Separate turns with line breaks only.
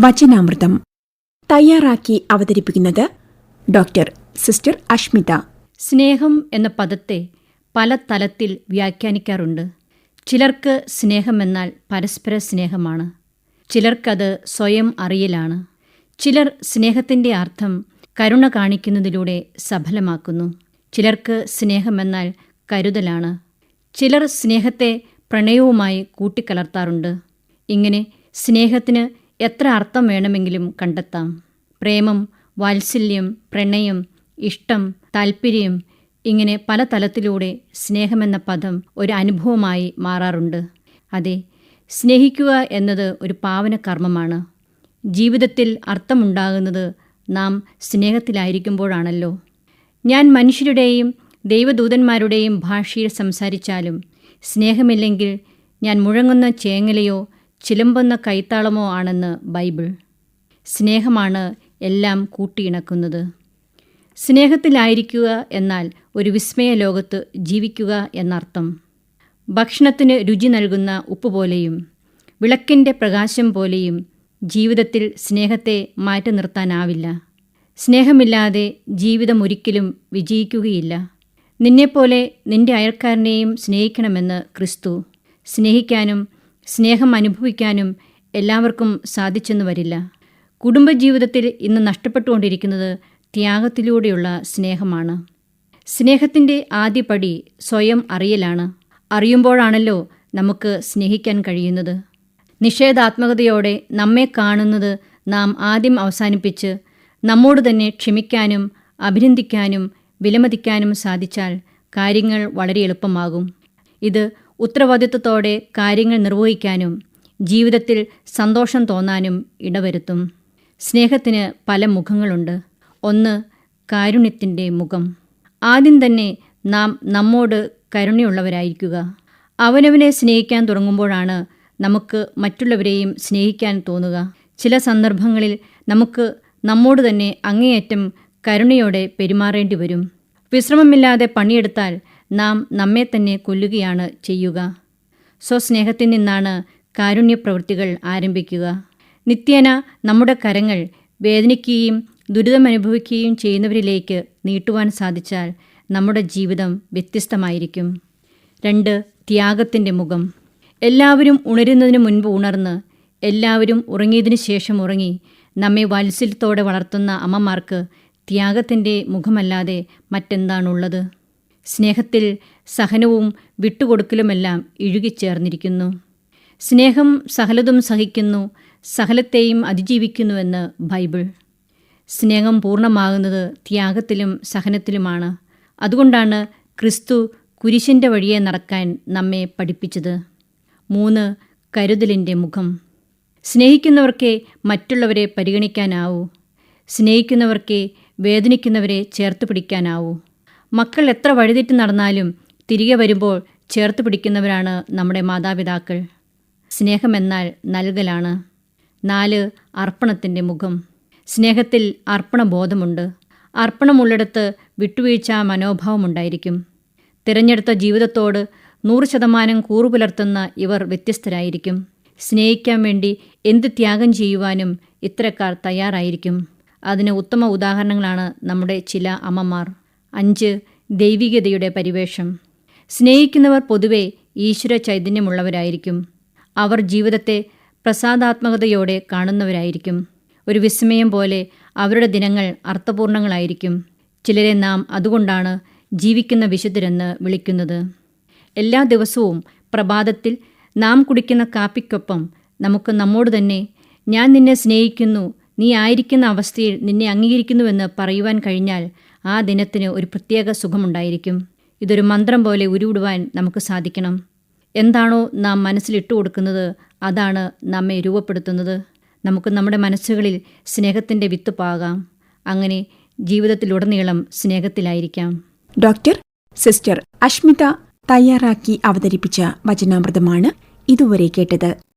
വചനാമൃതം. തയ്യാറാക്കി അവതരിപ്പിക്കുന്നത് doctor sister Ashmitha.
സ്നേഹം എന്ന പദത്തെ പല തലത്തിൽ വ്യാഖ്യാനിക്കാറുണ്ട്. ചിലർക്ക് സ്നേഹമെന്നാൽ പരസ്പര സ്നേഹമാണ്. ചിലർക്കത് സ്വയം അറിയലാണ്. ചിലർ സ്നേഹത്തിന്റെ അർത്ഥം കരുണ കാണിക്കുന്നതിലൂടെ സഫലമാക്കുന്നു. ചിലർക്ക് സ്നേഹമെന്നാൽ കരുതലാണ്. ചിലർ സ്നേഹത്തെ പ്രണയവുമായി കൂട്ടിക്കലർത്താറുണ്ട്. ഇങ്ങനെ സ്നേഹത്തിന് എത്ര അർത്ഥം വേണമെങ്കിലും കണ്ടെത്താം. പ്രേമം വാത്സല്യം പ്രണയം ഇഷ്ടം താൽപ്പര്യം ഇങ്ങനെ പല തലത്തിലൂടെ സ്നേഹമെന്ന പദം ഒരു അനുഭവമായി മാറാറുണ്ട്. അതെ സ്നേഹിക്കുക എന്നത് ഒരു പാവന കർമ്മമാണ്. ജീവിതത്തിൽ അർത്ഥമുണ്ടാകുന്നത് നാം സ്നേഹത്തിലായിരിക്കുമ്പോഴാണല്ലോ. ഞാൻ മനുഷ്യരുടെയും ദൈവദൂതന്മാരുടെയും ഭാഷയിൽ സംസാരിച്ചാലും സ്നേഹമില്ലെങ്കിൽ ഞാൻ മുഴങ്ങുന്ന ചേങ്ങലയോ ചിലമ്പുന്ന കൈത്താളമോ ആണെന്ന് ബൈബിൾ. സ്നേഹമാണ് എല്ലാം കൂട്ടിയിണക്കുന്നത്. സ്നേഹത്തിലായിരിക്കുക എന്നാൽ ഒരു വിസ്മയ ലോകത്ത് ജീവിക്കുക എന്നർത്ഥം. ഭക്ഷണത്തിന് രുചി നൽകുന്ന ഉപ്പ് പോലെയും വിളക്കിന്റെ പ്രകാശം പോലെയും ജീവിതത്തിൽ സ്നേഹത്തെ മാറ്റി നിർത്താനാവില്ല സ്നേഹമില്ലാതെ ജീവിതം ഒരിക്കലും വിജയിക്കുകയില്ല. നിന്നെപ്പോലെ നിന്റെ അയൽക്കാരനെയും സ്നേഹിക്കണമെന്ന് ക്രിസ്തു. സ്നേഹിക്കാനും സ്നേഹം അനുഭവിക്കാനും എല്ലാവർക്കും സാധിച്ചെന്ന് വരില്ല. കുടുംബജീവിതത്തിൽ ഇന്ന് നഷ്ടപ്പെട്ടുകൊണ്ടിരിക്കുന്നത് ത്യാഗത്തിലൂടെയുള്ള സ്നേഹമാണ്. സ്നേഹത്തിന്റെ ആദ്യപടി സ്വയം അറിയലാണ്. അറിയുമ്പോഴാണല്ലോ നമുക്ക് സ്നേഹിക്കാൻ കഴിയുന്നത്. നിഷേധാത്മകതയോടെ നമ്മെ കാണുന്നത് നാം ആദ്യം അവസാനിപ്പിച്ച് നമ്മോട് തന്നെ ക്ഷമിക്കാനും അഭിനന്ദിക്കാനും വിലമതിക്കാനും സാധിച്ചാൽ കാര്യങ്ങൾ വളരെ എളുപ്പമാകും. ഇത് ഉത്തരവാദിത്വത്തോടെ കാര്യങ്ങൾ നിർവഹിക്കാനും ജീവിതത്തിൽ സന്തോഷം തോന്നാനും ഇടവരുത്തും. സ്നേഹത്തിന് പല മുഖങ്ങളുണ്ട്. ഒന്ന് കാരുണ്യത്തിന്റെ മുഖം. ആദ്യം തന്നെ നാം നമ്മോട് കരുണയുള്ളവരായിരിക്കുക. അവനവനെ സ്നേഹിക്കാൻ തുടങ്ങുമ്പോഴാണ് നമുക്ക് മറ്റുള്ളവരെയും സ്നേഹിക്കാൻ തോന്നുക. ചില സന്ദർഭങ്ങളിൽ നമുക്ക് നമ്മോട് തന്നെ അങ്ങേയറ്റം കരുണയോടെ പെരുമാറേണ്ടി വരും വിശ്രമമില്ലാതെ പണിയെടുത്താൽ നാം നമ്മെ തന്നെ കൊല്ലുകയാണ് ചെയ്യുക. സ്വസ്നേഹത്തിൽ നിന്നാണ് കാരുണ്യപ്രവൃത്തികൾ ആരംഭിക്കുക. നിത്യേന നമ്മുടെ കരങ്ങൾ വേദനിക്കുകയും ദുരിതമനുഭവിക്കുകയും ചെയ്യുന്നവരിലേക്ക് നീട്ടുവാൻ സാധിച്ചാൽ നമ്മുടെ ജീവിതം വ്യത്യസ്തമായിരിക്കും. രണ്ട് ത്യാഗത്തിന്റെ മുഖം. എല്ലാവരും ഉണരുന്നതിന് മുൻപ് ഉണർന്ന് എല്ലാവരും ഉറങ്ങിയതിനു ശേഷം ഉറങ്ങി നമ്മെ വാത്സല്യത്തോടെ വളർത്തുന്ന അമ്മമാർക്ക് ത്യാഗത്തിന്റെ മുഖമല്ലാതെ മറ്റെന്താണുള്ളത്? സ്നേഹത്തിൽ സഹനവും വിട്ടുകൊടുക്കലുമെല്ലാം ഇഴുകിച്ചേർന്നിരിക്കുന്നു സ്നേഹം സഹലതും സഹിക്കുന്നു സകലത്തെയും അതിജീവിക്കുന്നുവെന്ന് ബൈബിൾ. സ്നേഹം പൂർണമാകുന്നത് ത്യാഗത്തിലും സഹനത്തിലുമാണ്. അതുകൊണ്ടാണ് ക്രിസ്തു കുരിശിന്റെ വഴിയെ നടക്കാൻ നമ്മെ പഠിപ്പിച്ചത്. മൂന്ന് കരുതലിന്റെ മുഖം. സ്നേഹിക്കുന്നവർക്കേ മറ്റുള്ളവരെ പരിഗണിക്കാനാവൂ. സ്നേഹിക്കുന്നവർക്കേ വേദനിക്കുന്നവരെ ചേർത്ത് പിടിക്കാനാവൂ. മക്കൾ എത്ര വഴിതെറ്റി നടന്നാലും തിരികെ വരുമ്പോൾ ചേർത്ത് പിടിക്കുന്നവരാണ് നമ്മുടെ മാതാപിതാക്കൾ. സ്നേഹമെന്നാൽ നൽകലാണ്. നാല് അർപ്പണത്തിന്റെ മുഖം. സ്നേഹത്തിൽ അർപ്പണബോധമുണ്ട്. അർപ്പണമുള്ളിടത്ത് വിട്ടുവീഴ്ച മനോഭാവമുണ്ടായിരിക്കും. തിരഞ്ഞെടുത്ത ജീവിതത്തോട് നൂറ് ശതമാനം കൂറുപുലർത്തുന്ന ഇവർ വ്യത്യസ്തരായിരിക്കും. സ്നേഹിക്കാൻ വേണ്ടി എന്ത് ത്യാഗം ചെയ്യുവാനും ഇത്തരക്കാർ തയ്യാറായിരിക്കും. അതിന് ഉത്തമ ഉദാഹരണങ്ങളാണ് നമ്മുടെ ചില അമ്മമാർ. അഞ്ച് ദൈവികതയുടെ പരിവേഷം. സ്നേഹിക്കുന്നവർ പൊതുവെ ഈശ്വര ചൈതന്യമുള്ളവരായിരിക്കും. അവർ ജീവിതത്തെ പ്രസാദാത്മകതയോടെ കാണുന്നവരായിരിക്കും. ഒരു വിസ്മയം പോലെ അവരുടെ ദിനങ്ങൾ അർത്ഥപൂർണങ്ങളായിരിക്കും. ചിലരെ നാം അതുകൊണ്ടാണ് ജീവിക്കുന്ന വിശുദ്ധരെന്ന് വിളിക്കുന്നത്. എല്ലാ ദിവസവും പ്രഭാതത്തിൽ നാം കുടിക്കുന്ന കാപ്പിക്കൊപ്പം നമുക്ക് നമ്മോട് തന്നെ ഞാൻ നിന്നെ സ്നേഹിക്കുന്നു നീ ആയിരിക്കുന്ന അവസ്ഥയിൽ നിന്നെ അംഗീകരിക്കുന്നുവെന്ന് പറയുവാൻ കഴിഞ്ഞാൽ ആ ദിനത്തിന് ഒരു പ്രത്യേക സുഖമുണ്ടായിരിക്കും. ഇതൊരു മന്ത്രം പോലെ ഉരുവിടുവാൻ നമുക്ക് സാധിക്കണം. എന്താണോ നാം മനസ്സിലിട്ട് കൊടുക്കുന്നത് അതാണ് നമ്മെ രൂപപ്പെടുത്തുന്നത്. നമുക്ക് നമ്മുടെ മനസ്സുകളിൽ സ്നേഹത്തിന്റെ വിത്ത് പാകാം. അങ്ങനെ ജീവിതത്തിലുടനീളം സ്നേഹത്തിലായിരിക്കാം.
ഡോക്ടർ സിസ്റ്റർ അഷ്മിത തയ്യാറാക്കി അവതരിപ്പിച്ച വചനാമൃതമാണ് ഇതുവരെ കേട്ടത്.